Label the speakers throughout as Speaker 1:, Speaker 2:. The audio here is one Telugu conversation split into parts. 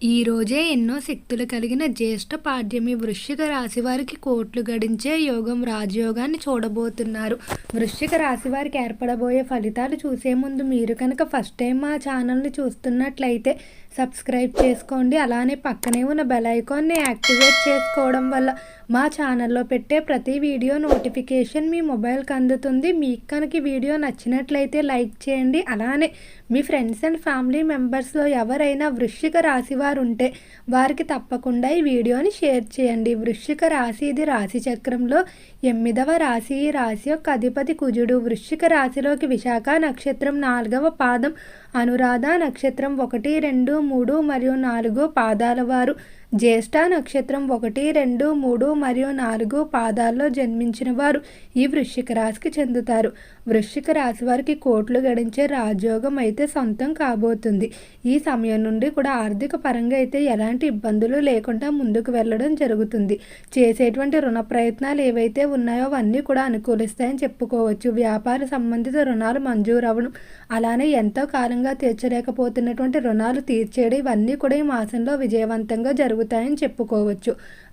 Speaker 1: ఈ రోజే ఎన్నో శక్తులు కలిగిన జ్యేష్ఠ పాడ్యమి వృశ్చిక రాశి వారికి కోట్లు గడించే యోగం రాజయోగాన్ని చూడబోతున్నారు. వృశ్చిక రాశి వారికి ఏర్పడబోయే ఫలితాలు చూసే ముందు మీరు కనుక ఫస్ట్ టైం మా ఛానల్ని చూస్తున్నట్లయితే సబ్స్క్రైబ్ చేసుకోండి. అలానే పక్కనే ఉన్న బెల్ ఐకాన్ని యాక్టివేట్ చేసుకోవడం వల్ల మా ఛానల్లో పెట్టే ప్రతి వీడియో నోటిఫికేషన్ మీ మొబైల్కి అందుతుంది. మీకు కనుక వీడియో నచ్చినట్లయితే లైక్ చేయండి. అలానే మీ ఫ్రెండ్స్ అండ్ ఫ్యామిలీ మెంబర్స్లో ఎవరైనా వృశ్చిక రాశి వారు ఉంటే వారికి తప్పకుండా ఈ వీడియోని షేర్ చేయండి. వృశ్చిక రాశి ఇది రాశి చక్రంలో ఎనిమిదవ రాశి. ఈ రాశి యొక్క అధిపతి కుజుడు. వృశ్చిక రాశిలోకి విశాఖ నక్షత్రం నాలుగవ పాదం అనురాధ నక్షత్రం ఒకటి రెండు మూడు మరియు నాలుగు పాదాల వారు. జ్యేష్ఠ నక్షత్రం ఒకటి రెండు మూడు మరియు నాలుగు పాదాల్లో జన్మించిన వారు ఈ వృశ్చిక రాశికి చెందుతారు. వృశ్చిక రాశి వారికి కోట్లు గడించే రాజయోగం అయితే సొంతం కాబోతుంది. ఈ సమయం నుండి కూడా ఆర్థిక పరంగా అయితే ఎలాంటి ఇబ్బందులు లేకుండా ముందుకు వెళ్ళడం జరుగుతుంది. చేసేటువంటి రుణ ప్రయత్నాలు ఏవైతే ఉన్నాయో అవన్నీ కూడా అనుకూలిస్తాయని చెప్పుకోవచ్చు. వ్యాపార సంబంధిత రుణాలు మంజూరు అవ్వడం అలానే ఎంతో కాలంగా తీర్చలేకపోతున్నటువంటి రుణాలు తీర్చేయడం ఇవన్నీ కూడా ఈ మాసంలో విజయవంతంగా జరుగుతుంది జరుగుతాయని చెప్పుకోవచ్చు.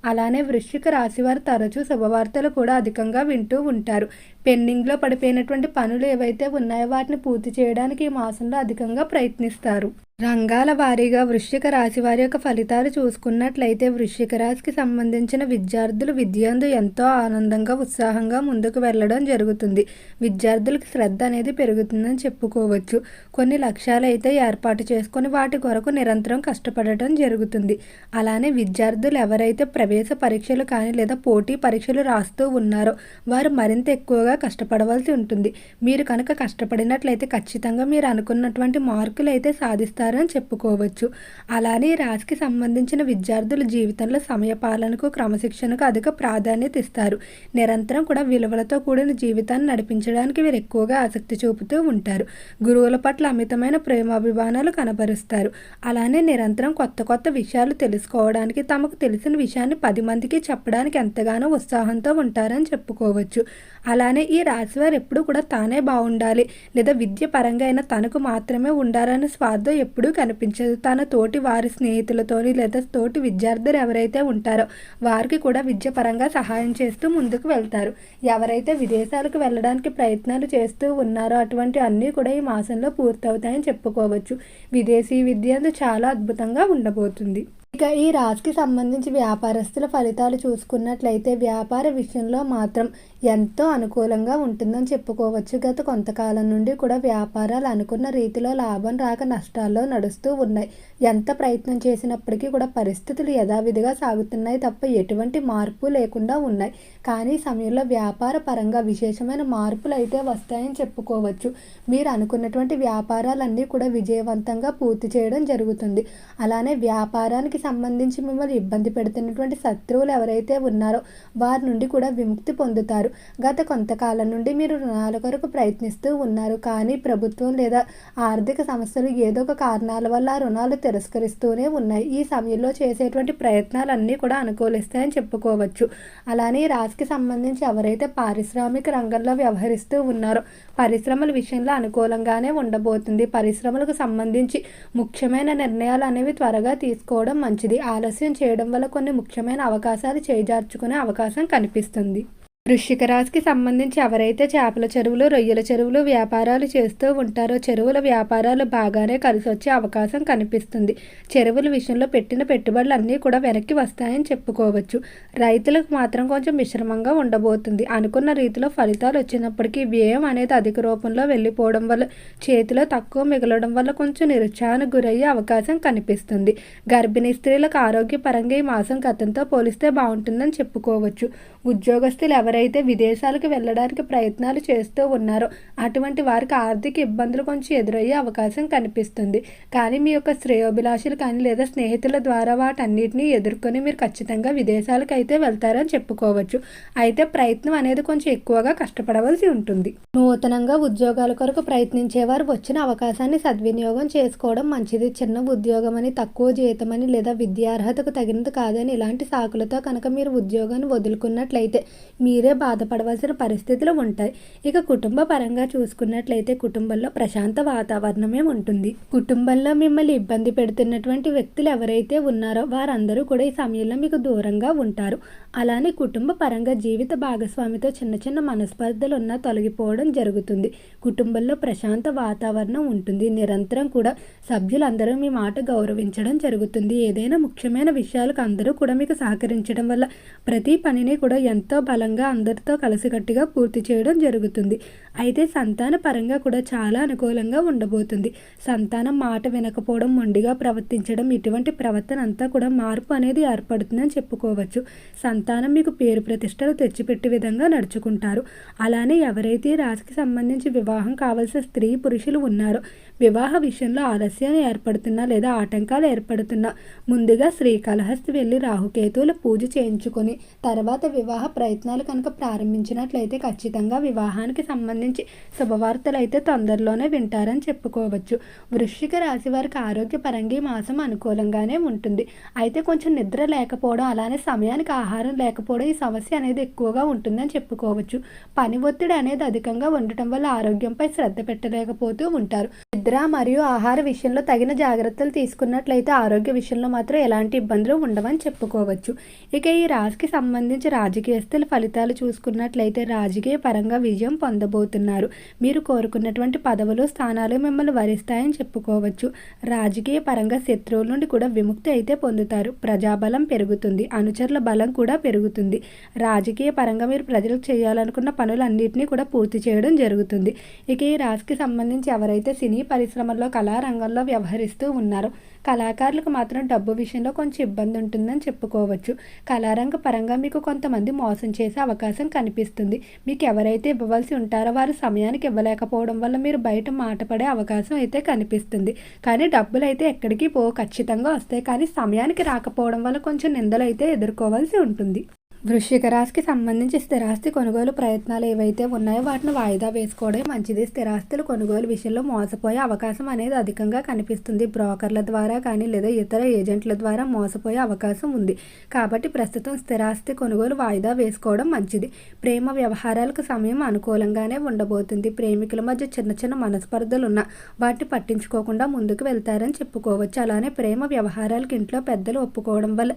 Speaker 1: అలానే వృశ్చిక రాశి వారు తరచూ శుభవార్తలు కూడా అధికంగా వింటూ ఉంటారు. పెండింగ్లో పడిపోయినటువంటి పనులు ఏవైతే ఉన్నాయో వాటిని పూర్తి చేయడానికి ఈ మాసంలో అధికంగా ప్రయత్నిస్తారు. రంగాల వారీగా వృశ్చిక రాశి వారి యొక్క ఫలితాలు చూసుకున్నట్లయితే వృశ్చిక రాశికి సంబంధించిన విద్యార్థులు విద్యందు ఎంతో ఆనందంగా ఉత్సాహంగా ముందుకు వెళ్ళడం జరుగుతుంది. విద్యార్థులకు శ్రద్ధ అనేది పెరుగుతుందని చెప్పుకోవచ్చు. కొన్ని లక్ష్యాలు అయితే ఏర్పాటు చేసుకొని వాటి కొరకు నిరంతరం కష్టపడటం జరుగుతుంది. అలానే విద్యార్థులు ఎవరైతే ప్రవేశ పరీక్షలు కానీ లేదా పోటీ పరీక్షలు రాస్తూ ఉన్నారో వారు మరింత ఎక్కువగా కష్టపడవలసి ఉంటుంది. మీరు కనుక కష్టపడినట్లయితే ఖచ్చితంగా మీరు అనుకున్నటువంటి మార్కులు అయితే సాధిస్తారు. చేశారని చెప్పుకోవచ్చు. అలానే రాశికి సంబంధించిన విద్యార్థుల జీవితంలో సమయపాలనకు క్రమశిక్షణకు అధిక ప్రాధాన్యత ఇస్తారు. నిరంతరం కూడా విలువలతో కూడిన జీవితాన్ని నడిపించడానికి వీరు ఎక్కువగా ఆసక్తి చూపుతూ ఉంటారు. గురువుల పట్ల అమితమైన ప్రేమాభిమానాలు కనబరుస్తారు. అలానే నిరంతరం కొత్త కొత్త విషయాలు తెలుసుకోవడానికి తమకు తెలిసిన విషయాన్ని పది మందికి చెప్పడానికి ఎంతగానో ఉత్సాహంతో ఉంటారని చెప్పుకోవచ్చు. అలానే ఈ రాశివారు ఎప్పుడు కూడా తానే బాగుండాలి. లేదా విద్య పరంగా అయినా తనకు మాత్రమే ఉండాలనే స్వార్థం ఎప్పుడూ కనిపించదు. తన తోటి వారి స్నేహితులతోని లేదా తోటి విద్యార్థులు ఎవరైతే ఉంటారో వారికి కూడా విద్య పరంగా సహాయం చేస్తూ ముందుకు వెళ్తారు. ఎవరైతే విదేశాలకు వెళ్ళడానికి ప్రయత్నాలు చేస్తూ ఉన్నారో అటువంటి అన్నీ కూడా ఈ మాసంలో పూర్తవుతాయని చెప్పుకోవచ్చు. విదేశీ విద్య చాలా అద్భుతంగా ఉండబోతుంది. ఇక ఈ రాశికి సంబంధించి వ్యాపారస్తుల ఫలితాలు చూసుకున్నట్లయితే వ్యాపార విషయంలో మాత్రం ఎంతో అనుకూలంగా ఉంటుందని చెప్పుకోవచ్చు. గత కొంతకాలం నుండి కూడా వ్యాపారాలు అనుకున్న రీతిలో లాభం రాక నష్టాల్లో నడుస్తూ ఉన్నాయి. ఎంత ప్రయత్నం చేసినప్పటికీ కూడా పరిస్థితులు యథావిధిగా సాగుతున్నాయి తప్ప ఎటువంటి మార్పు లేకుండా ఉన్నాయి. కానీ సమయంలో వ్యాపార పరంగా విశేషమైన మార్పులు అయితే వస్తాయని చెప్పుకోవచ్చు. మీరు అనుకున్నటువంటి వ్యాపారాలన్నీ కూడా విజయవంతంగా పూర్తి చేయడం జరుగుతుంది. అలానే వ్యాపారానికి సంబంధించి మిమ్మల్ని ఇబ్బంది పెడుతున్నటువంటి శత్రువులు ఎవరైతే ఉన్నారో వారి నుండి కూడా విముక్తి పొందుతారు. గత కొంతకాలం నుండి మీరు రుణాల కొరకు ప్రయత్నిస్తూ ఉన్నారు. కానీ ప్రభుత్వం లేదా ఆర్థిక సంస్థలు ఏదో ఒక కారణాల వల్ల ఆ రుణాలు తిరస్కరిస్తూనే ఉన్నాయి. ఈ సమయంలో చేసేటువంటి ప్రయత్నాలన్నీ కూడా అనుకూలిస్తాయని చెప్పుకోవచ్చు. అలానే రాశికి సంబంధించి ఎవరైతే పారిశ్రామిక రంగంలో వ్యవహరిస్తూ ఉన్నారో పరిశ్రమల విషయంలో అనుకూలంగానే ఉండబోతుంది. పరిశ్రమలకు సంబంధించి ముఖ్యమైన నిర్ణయాలు అనేవి త్వరగా తీసుకోవడం మంచిది. ఆలస్యం చేయడం వల్ల కొన్ని ముఖ్యమైన అవకాశాలు చేజార్చుకునే అవకాశం కనిపిస్తుంది. వృశ్చిక రాశికి సంబంధించి ఎవరైతే చేపల చెరువులు రొయ్యల చెరువులు వ్యాపారాలు చేస్తూ ఉంటారో చెరువుల వ్యాపారాలు బాగానే కలిసి వచ్చే అవకాశం కనిపిస్తుంది. చెరువుల విషయంలో పెట్టిన పెట్టుబడులు అన్నీ కూడా వెనక్కి వస్తాయని చెప్పుకోవచ్చు. రైతులకు మాత్రం కొంచెం మిశ్రమంగా ఉండబోతుంది. అనుకున్న రీతిలో ఫలితాలు వచ్చినప్పటికీ వ్యయం అనేది అధిక రూపంలో వెళ్ళిపోవడం వల్ల చేతిలో తక్కువ మిగలడం వల్ల కొంచెం నిరుత్సాహానికి గురయ్యే అవకాశం కనిపిస్తుంది. గర్భిణీ స్త్రీలకు ఆరోగ్యపరంగా ఈ మాసం గతంతో పోలిస్తే బాగుంటుందని చెప్పుకోవచ్చు. ఉద్యోగస్తులు ఎవరైతే విదేశాలకు వెళ్ళడానికి ప్రయత్నాలు చేస్తూ ఉన్నారో అటువంటి వారికి ఆర్థిక ఇబ్బందులు కొంచెం ఎదురయ్యే అవకాశం కనిపిస్తుంది. కానీ మీ యొక్క శ్రేయోభిలాషులు కానీ లేదా స్నేహితుల ద్వారా వాటన్నిటిని ఎదుర్కొని మీరు ఖచ్చితంగా విదేశాలకు అయితే వెళ్తారని చెప్పుకోవచ్చు. అయితే ప్రయత్నం అనేది కొంచెం ఎక్కువగా కష్టపడవలసి ఉంటుంది. నూతనంగా ఉద్యోగాల కొరకు ప్రయత్నించేవారు వచ్చిన అవకాశాన్ని సద్వినియోగం చేసుకోవడం మంచిది. చిన్న ఉద్యోగం అని తక్కువ జీతమని లేదా విద్యార్హతకు తగినది కాదని ఇలాంటి సాకులతో కనుక మీరు ఉద్యోగాన్ని వదులుకున్నట్లయితే మీరు మీరే బాధపడవలసిన పరిస్థితులు ఉంటాయి. ఇక కుటుంబ పరంగా చూసుకున్నట్లయితే కుటుంబంలో ప్రశాంత వాతావరణమే ఉంటుంది. కుటుంబంలో మిమ్మల్ని ఇబ్బంది పెడుతున్నటువంటి వ్యక్తులు ఎవరైతే ఉన్నారో వారందరూ కూడా ఈ సమయంలో మీకు దూరంగా ఉంటారు. అలానే కుటుంబ పరంగా జీవిత భాగస్వామితో చిన్న చిన్న మనస్పర్ధలు ఉన్నా తొలగిపోవడం జరుగుతుంది. కుటుంబంలో ప్రశాంత వాతావరణం ఉంటుంది. నిరంతరం కూడా సభ్యులందరూ మీ మాట గౌరవించడం జరుగుతుంది. ఏదైనా ముఖ్యమైన విషయాలకు అందరూ కూడా మీకు సహకరించడం వల్ల ప్రతి పనిని కూడా ఎంతో బలంగా అందరితో కలిసికట్టుగా పూర్తి చేయడం జరుగుతుంది. అయితే సంతాన పరంగా కూడా చాలా అనుకూలంగా ఉండబోతుంది. సంతానం మాట వినకపోవడం మొండిగా ప్రవర్తించడం ఇటువంటి ప్రవర్తన అంతా కూడా మార్పు అనేది ఏర్పడుతుందని చెప్పుకోవచ్చు. సంతానం మీకు పేరు ప్రతిష్టలు తెచ్చిపెట్టే విధంగా నడుచుకుంటారు. అలానే ఎవరైతే రాశికి సంబంధించి వివాహం కావాల్సిన స్త్రీ పురుషులు ఉన్నారో వివాహ విషయంలో ఆలస్యాలు ఏర్పడుతున్నా లేదా ఆటంకాలు ఏర్పడుతున్నా ముందుగా శ్రీకాళహస్తి వెళ్ళి రాహుకేతువుల పూజ చేయించుకొని తర్వాత వివాహ ప్రయత్నాలు కనుక ప్రారంభించినట్లయితే ఖచ్చితంగా వివాహానికి సంబంధించి శుభవార్తలు అయితే తొందరలోనే వింటారని చెప్పుకోవచ్చు. వృశ్చిక రాశి వారికి ఆరోగ్యపరంగా ఈ మాసం అనుకూలంగానే ఉంటుంది. అయితే కొంచెం నిద్ర లేకపోవడం అలానే సమయానికి ఆహారం లేకపోవడం ఈ సమస్య అనేది ఎక్కువగా ఉంటుందని చెప్పుకోవచ్చు. పని ఒత్తిడి అనేది అధికంగా ఉండటం వల్ల ఆరోగ్యంపై శ్రద్ధ పెట్టలేకపోతూ ఉంటారు. నిద్ర మరియు ఆహార విషయంలో తగిన జాగ్రత్తలు తీసుకున్నట్లయితే ఆరోగ్య విషయంలో మాత్రం ఎలాంటి ఇబ్బందులు ఉండవని చెప్పుకోవచ్చు. ఇక ఈ రాశికి సంబంధించి రాజకీయస్తుల ఫలితాలు చూసుకున్నట్లయితే రాజకీయ పరంగా విజయం పొందబోతున్నారు. మీరు కోరుకున్నటువంటి పదవులు స్థానాలు మిమ్మల్ని వరిస్తాయని చెప్పుకోవచ్చు. రాజకీయ పరంగా శత్రువుల నుండి కూడా విముక్తి అయితే పొందుతారు. ప్రజాబలం పెరుగుతుంది. అనుచరుల బలం కూడా పెరుగుతుంది. రాజకీయ పరంగా మీరు ప్రజలకు చేయాలనుకున్న పనులన్నింటినీ కూడా పూర్తి చేయడం జరుగుతుంది. ఇక ఈ రాశికి సంబంధించి ఎవరైతే సినీ పరిశ్రమల్లో కళారంగంలో వ్యవహరిస్తూ ఉన్నారో కళాకారులకు మాత్రం డబ్బు విషయంలో కొంచెం ఇబ్బంది ఉంటుందని చెప్పుకోవచ్చు. కళారంగ పరంగా మీకు కొంతమంది మోసం చేసే అవకాశం కనిపిస్తుంది. మీకు ఎవరైతే ఇవ్వవలసి ఉంటారో వారు సమయానికి ఇవ్వలేకపోవడం వల్ల మీరు బయట మాట పడే అవకాశం అయితే కనిపిస్తుంది. కానీ డబ్బులు అయితే ఎక్కడికి పో ఖచ్చితంగా వస్తాయి. కానీ సమయానికి రాకపోవడం వల్ల కొంచెం నిందలు అయితే ఎదుర్కోవాల్సి ఉంటుంది. వృశ్చిక రాశికి సంబంధించి స్థిరాస్తి కొనుగోలు ప్రయత్నాలు ఏవైతే ఉన్నాయో వాటిని వాయిదా వేసుకోవడం మంచిది. స్థిరాస్తులు కొనుగోలు విషయంలో మోసపోయే అవకాశం అనేది అధికంగా కనిపిస్తుంది. బ్రోకర్ల ద్వారా కానీ లేదా ఇతర ఏజెంట్ల ద్వారా మోసపోయే అవకాశం ఉంది. కాబట్టి ప్రస్తుతం స్థిరాస్తి కొనుగోలు వాయిదా వేసుకోవడం మంచిది. ప్రేమ వ్యవహారాలకు సమయం అనుకూలంగానే ఉండబోతుంది. ప్రేమికుల మధ్య చిన్న చిన్న మనస్పర్ధలు ఉన్నా వాటిని పట్టించుకోకుండా ముందుకు వెళ్తారని చెప్పుకోవచ్చు. అలానే ప్రేమ వ్యవహారాలకు ఇంట్లో పెద్దలు ఒప్పుకోవడం వల్ల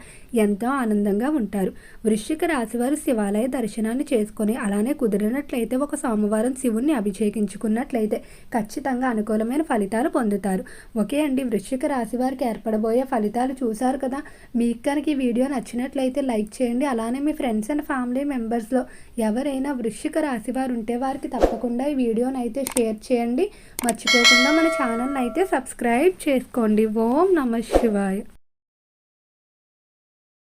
Speaker 1: ఎంతో ఆనందంగా ఉంటారు. వృశ్చిక వృశ్చిక రాశివారు శివాలయ దర్శనాన్ని చేసుకొని అలానే కుదిరినట్లయితే ఒక సోమవారం శివుణ్ణి అభిషేకించుకున్నట్లయితే ఖచ్చితంగా అనుకూలమైన ఫలితాలు పొందుతారు. ఓకే అండి వృశ్చిక రాశి వారికి ఏర్పడబోయే ఫలితాలు చూశారు కదా? మీకు కనుక ఈ వీడియో నచ్చినట్లయితే లైక్ చేయండి. అలానే మీ ఫ్రెండ్స్ అండ్ ఫ్యామిలీ మెంబర్స్లో ఎవరైనా వృశ్చిక రాశి వారు ఉంటే వారికి తప్పకుండా ఈ వీడియోని అయితే షేర్ చేయండి. మర్చిపోకుండా మన ఛానల్ని అయితే సబ్స్క్రైబ్ చేసుకోండి. ఓం నమ శివాయ.